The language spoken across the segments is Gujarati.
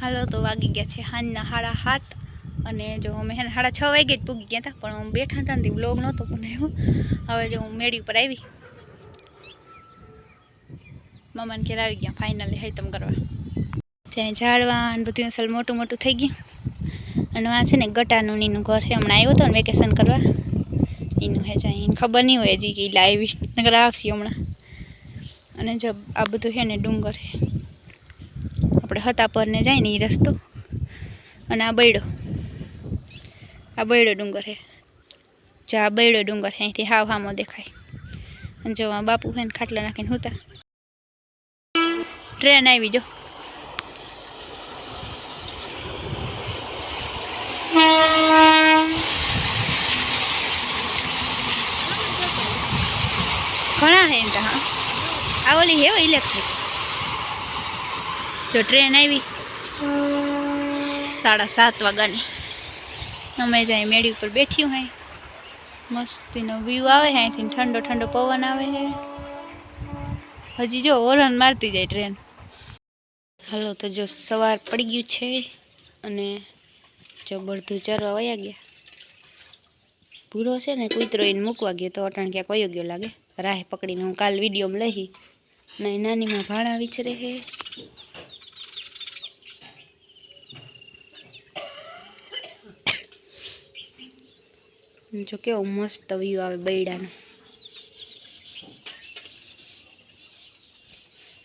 હાલો, તો વાગી ગયા છે હાંજના સાડા સાત અને જો અમે હે સાડા છ વાગે જ પૂગી ગયા હતા, પણ અમે બેઠા હતા ને બ્લોગ નહોતો બનાવ્યો. હવે જો હું મેળી ઉપર આવી. મામાને ઘેર આવી ગયા ફાઇનલી હૈતમ કરવા. ત્યાં ઝાડવા બધું અસલ મોટું મોટું થઈ ગયું. અને આ છે ને ગટાનું ને ઘર છે, હમણાં આવ્યો હતો ને વેકેશન કરવા. એનું હે જાય, એને ખબર નહીં હોય હજી કે લાવી નગર આવશે હમણાં. અને જો આ બધું છે ને ડુંગર છે. આપણે હતા પર ને જાય ને એ રસ્તો. અને આ બૈડો. આ બૈડો ડુંગર છે જો આ બૈડો ડુંગર છે અહીંથી હાવ હામો દેખાય. અને જો આ બાપુ છે ને ખાટલા નાખીને હુતા. ટ્રેન આવી જો. ઘણા હે હા. આ ઓલી હે ઇલેક્ટ્રિક જો ટ્રેન આવી. સાડા સાત વાગ્યાની. અમે જાય મેળી ઉપર બેઠી હોય. મસ્તીનો વ્યૂ આવે છે, અહીંથી ઠંડો ઠંડો પવન આવે છે. હજી જો હોરન મારતી જાય ટ્રેન હાલો, તો જો સવાર પડી ગયું છે અને જો બળધું ચરવા વયા ગયા. ભૂરો છે ને, કૂતરો એને મૂકવા ગયો તો અટાણ ક્યાંક વયો ગયો લાગે. રાહ પકડીને હું કાલ વિડીયોમાં લઈ ને નાનીમાં ભાણા વિચરે છે. જો કેવો મસ્ત વ્યૂ આવે બૈડાનો.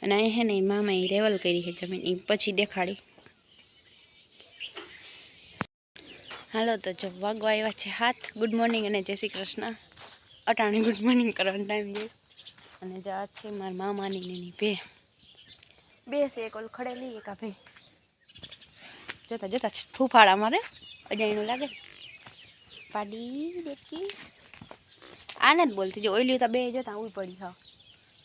અને અહીં હે ને મામાએ રેવલ કરી છે જમીન એ પછી દેખાડી. હાલો તો જો વાગવા આવ્યા છે હાથ. ગુડ મોર્નિંગ અને જય શ્રી કૃષ્ણ. અટાણે ગુડ મોર્નિંગ કરવાનો ટાઈમ છે અને જો આ છે મારા મામાની એની બે બે છે, એક ઓલ ખડેલી, એક આ ભાઈ જતા જતા ફૂફાડા મારે અજાણ્યું લાગે. પાડી બેટી આને જ બોલતી જો ઓલી તો બે જતા ઉઈ પડી હા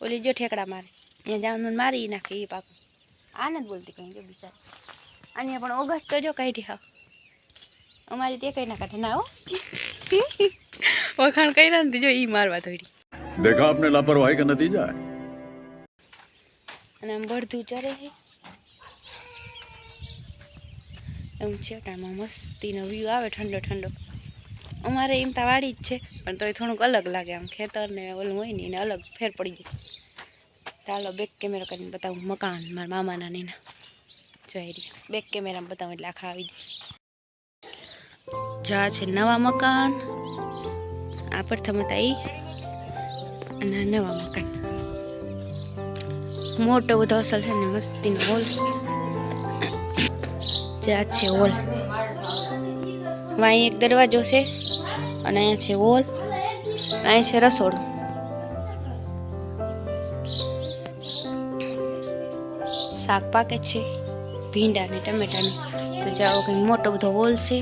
ઓલી જો ઠેકડા મારે અહીંયા જવાનું મારી નાખે એ પાકું આને જ બોલતી કઈ જો બિચાર આને પણ ઓગસ્ટ તો જો કાઢી હા અમારી તે કઈ ના કાઢે ના હો વખાણ કર્યા ને તો જો ઈ મારવા થોડી देखा आपने लापरवाही का नतीजा है અને આમ બળધું ચરે છે એવું છે ટાણમાં મસ્તીનો વ્યૂ આવે ઠંડો ઠંડો અમારે એમ તો વાડી જ છે, પણ તોય થોડુંક અલગ લાગે આમ ખેતર ને ઓલું હોય ને એને અલગ ફેર પડી જાય. ચાલો બેક કેમેરા કરીને બતાવું મકાન મારા મામાના નીના જોઈ રહી બેક કેમેરામાં બતાવું એટલે આખા આવી જાય. જા છે નવા મકાન. આ પ્રથમ હતા એ અને નવા મકાન. મોટો બધો અસલ છે ને મસ્તીનો હોલ. જ્યાં છે હોલ. અહીં એક દરવાજો છે અને અહીંયા છે હોલ અહીં છે રસોડું. શાક પાકે છે, ભીંડા ને ટમેટાની તો જાઓ કંઈક મોટો બધો હોલ છે.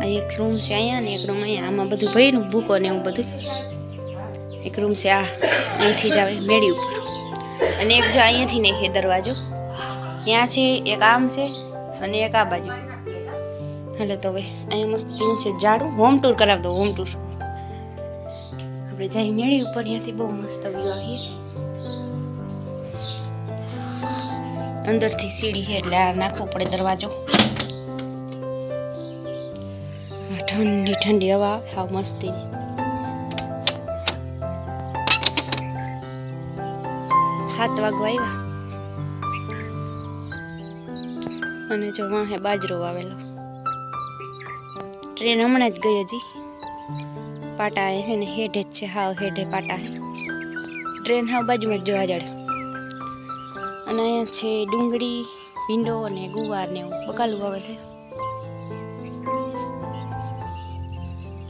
અહીં એક રૂમ છે અહીંયા ને એક રૂમ અહીંયા. આમાં બધું ભર્યું ભૂકો ને એવું બધું. એક રૂમ છે આ, અહીંથી જ આવે, મેળી ઉપર. અને એક જો અહીંયાથી નહીં દરવાજો. ત્યાં છે એક આમ છે અને એક આ બાજુ. હાલો તો હવે અહીંયા મસ્ત સીન છે. જાડું હોમ ટૂર કરાવી દો હોમ ટૂર આપણે જઈ મેળી ઉપર ત્યાંથી બહુ મસ્ત વ્યૂ આવીએ અંદરથી સીડી છે એટલે આ નાખવો પડે દરવાજો. ઠંડી ઠંડી હવા આવે હાવ મસ્તી. હાથ વાગવા આવ્યા. અને જો વાહે બાજરો વાવેલો. ટ્રેન હમણાં જ ગઈ હજી. પાટા હે ને હેઠે જ છે, હાવ હેઠે પાટા. હે ટ્રેન હાવ બાજુમાં જ જોવા જડે અને અહીંયા છે ડુંગળી, ભીંડો અને ગુવાર ને એવું બકાલું આવે છે.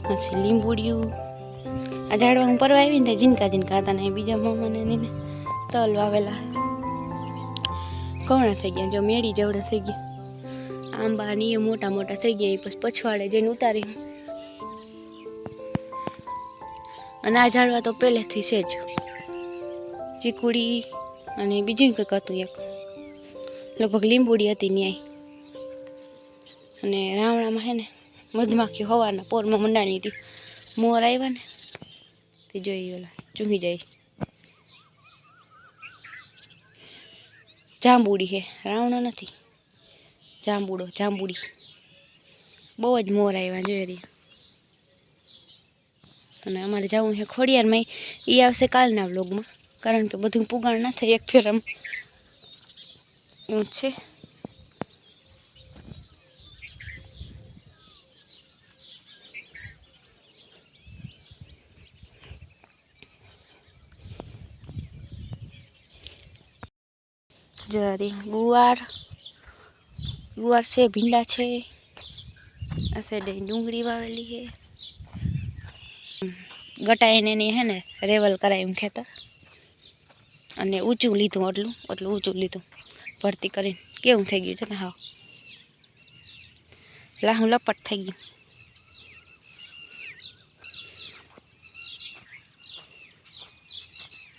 પછી લીંબુડિયું. આ ઝાડવા હું પરવા આવી ને જીનકા જીનકા હતા ને બીજા મામાને ને તલ વાવેલા. કવણા થઈ ગયા, જો મેળી જવડા થઈ ગયા. આંબા ને એ મોટા મોટા થઈ ગયા એ પછી પછવાડે જઈને ઉતારી. અને આ ઝાડવા તો પહેલેથી છે જ. ચીકુડી અને બીજું કંઈક હતું એક. લગભગ લીંબુડી હતી ન્યાય. અને રાવણામાં હે ને મધમાખી હોવાના પોરમાં મંડાણી હતી. મોર આવ્યા ને તે જોઈ ઓલા ચૂહી જાય. જાંબુડી છે રાવણો નથી. જાંબુડો, જાંબુડી. બહુ જ મોર આવ્યા જોઈ રહી અને અમારે જવું છે ખોડિયારમાં એ આવશે કાલના વ્લોગમાં. કારણ કે બધું પુગાણ ના થાય એક ફેરમ એવું છે. જરી ગુવાર. ગુવાર છે, ભીંડા છે. આ સાઈડે ડુંગળી વાવેલી છે. ગટા એને હે ને રેવલ કરાય એમ ખેતર અને ઊંચું લીધું એટલું એટલું ઊંચું લીધું. ભરતી કરીને. કેવું થઈ ગયું છે ને હા લાહું લપટ થઈ ગયું.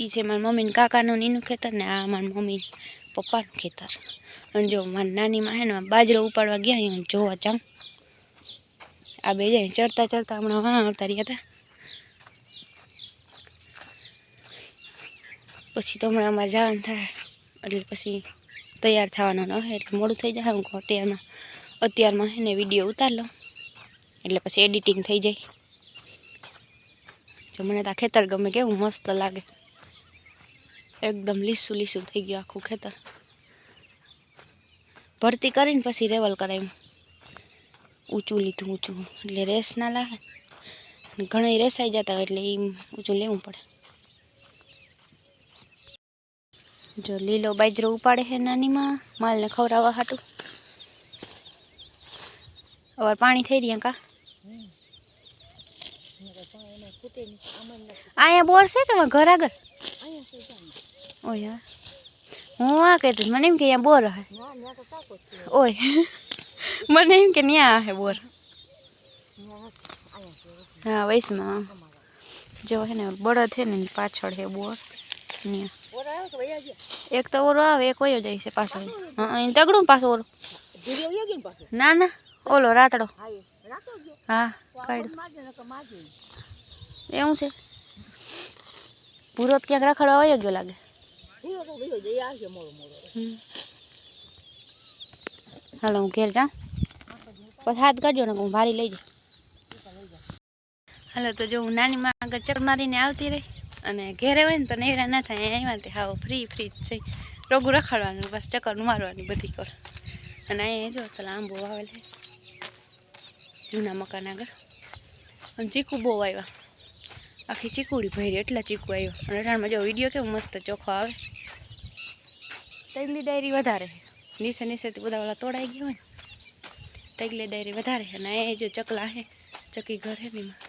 એ છે મારી મમ્મીને કાકાનું એનું ખેતર ને આ મારી મમ્મી પપ્પાનું ખેતર અને જો મારી નાની હે ને બાજરો ઉપાડવા ગયા અહીંયા જોવા જાઉં. આ બે જાય ચડતા ચડતા હમણાં વાં આવતા રહ્યા હતા. પછી તો હમણાં અમારે જવાનું થાય. એટલે પછી તૈયાર થવાનું ન હોય એટલે મોડું થઈ જાય હું અત્યારમાં અત્યારમાં હે ને વીડિયો ઉતાર લઉં. એટલે પછી એડિટિંગ થઈ જાય. જો મને તો ખેતર ગમે કેવું મસ્ત લાગે. એકદમ લીસું લીસું થઈ ગયું આખું ખેતર. ભરતી કરીને પછી રેવલ કરાવ્યું. ઊંચું લીધું ઊંચું. એટલે રેસ ના લાગે. ઘણા રેસાઈ જતા હોય એટલે એ ઊંચું લેવું પડે. જો લીલો બાજરો ઉપાડે છે નાનીમાં માલને ખવડાવવા હાટું. હવે પાણી થઈ રહ્યા કા? અહીંયા બોર છે કે ઘર આગળ? ઓય હા. આ કહેતી મને એમ કે અહીંયા બોર હે ઓય મને એમ કે ત્યાં હે બોર હા વૈસમાં જો હે ને બળદ છે ને પાછળ હે બોર એક તો ઓરો આવે એક વયો જાય છે પાછો અહીં તગડું પાછો ઓરો ના ના ઓલો રાતડો હા એવું છે પૂરો ક્યાંક રખડવા વયો ગયો લાગે. હાલો, હું ઘેર જાઉં પછી હાથ કાઢજો ને, હું ભારી લઈ જાઉં. હાલો, તો જો હું નાની માં આગળ ચક મારીને આવતી રહી અને ઘેરે હોય ને તો નેવરા ના થાય, અહીંયા તે હાવ ફ્રી ફ્રી જ છે. રોગું રખડવાનું, બસ ચક્કર મારવાની બધી કર. અને અહીંયા જો અસલ આંબો આવેલ છે, જૂના મકાન આગળ. અને ચીકુ બહુ આવ્યા આખી ચીકુડી ભરી, એટલા ચીકુ આવ્યો. અને રણમાં જો વીડિયો કેવો મસ્ત ચોખ્ખો આવે. તૈગલી ડાયરી વધારે નીચે નીચેથી બધા ઓલા તોડાઈ ગયા હોય ને તગલી ડાયરી વધારે અને એ જો ચકલા છે, ચકી ઘર હે ને એમાં.